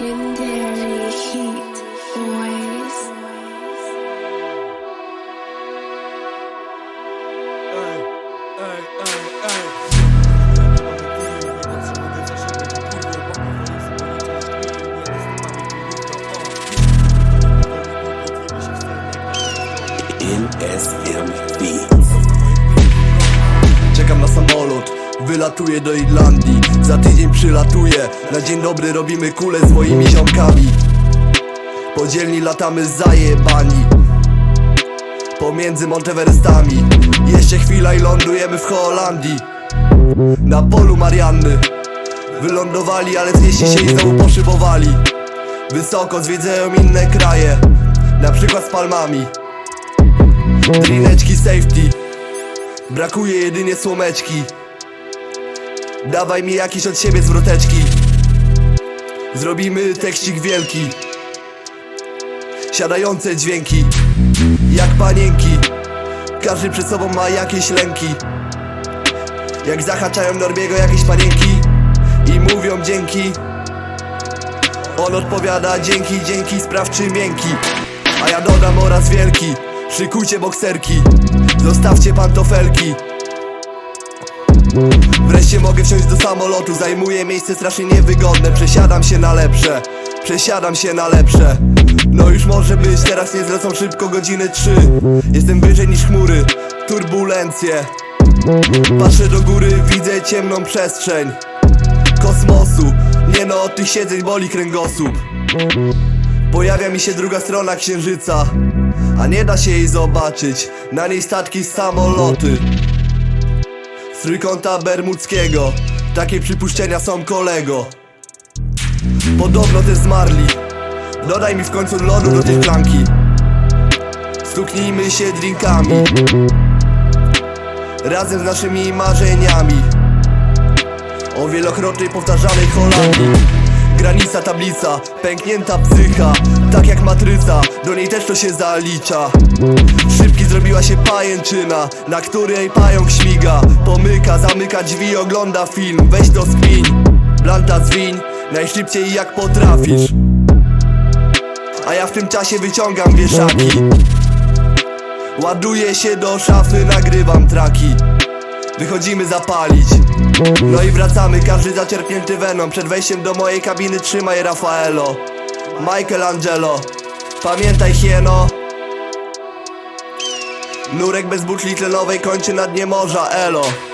Legendary heat Boys. NSMB Czekam na samolot wylatuję do Irlandii. Za tydzień przylatuję, na dzień dobry robimy kule z moimi ziomkami Podzielni latamy zajebani. Pomiędzy Monteverestami Jeszcze chwila i lądujemy w Holandii. Na polu Marianny. Wylądowali, ale znieśli się i znowu poszybowali. Wysoko zwiedzają inne kraje. Na przykład z palmami. Drineczki safety. Brakuje jedynie słomeczki Dawaj mi jakieś od siebie zwroteczki. Zrobimy tekścik wielki. Siadające dźwięki Jak panienki. Każdy przed sobą ma jakieś lęki. Jak zahaczają Norbiego jakieś panienki I mówią dzięki. On odpowiada dzięki, dzięki, sprawczy miękki. A ja dodam oraz wielki Szykujcie bokserki. Zostawcie pantofelki Wreszcie mogę wsiąść do samolotu. Zajmuję miejsce strasznie niewygodne. Przesiadam się na lepsze. Przesiadam się na lepsze. No już może być, teraz nie zlecą szybko godziny trzy. Jestem wyżej niż chmury. Turbulencje. Patrzę do góry, widzę ciemną przestrzeń. Kosmosu. Nie no, od tych siedzeń boli kręgosłup. Pojawia mi się druga strona księżyca A nie da się jej zobaczyć. Na niej statki samoloty Z trójkąta bermudzkiego. Takie przypuszczenia są kolego. Podobno też zmarli. Dodaj mi w końcu lodu do tej flanki. Stuknijmy się drinkami. Razem z naszymi marzeniami. O wielokrotnej powtarzanej Holandii Granica, tablica, pęknięta psycha Tak jak matryca, do niej też to się zalicza. Szybki zrobiła się pajęczyna Na której pająk śmiga. Pomyka, zamyka drzwi, ogląda film Weź to skmin, blanta zwiń Najszybciej jak potrafisz. A ja w tym czasie wyciągam wieszaki. Ładuję się do szafy, nagrywam traki. Wychodzimy zapalić No i wracamy, każdy zaczerpnięty weną. Przed wejściem do mojej kabiny trzymaj Rafaelo. Michelangelo Pamiętaj hieno. Nurek bez buczli tlenowej kończy na dnie morza, elo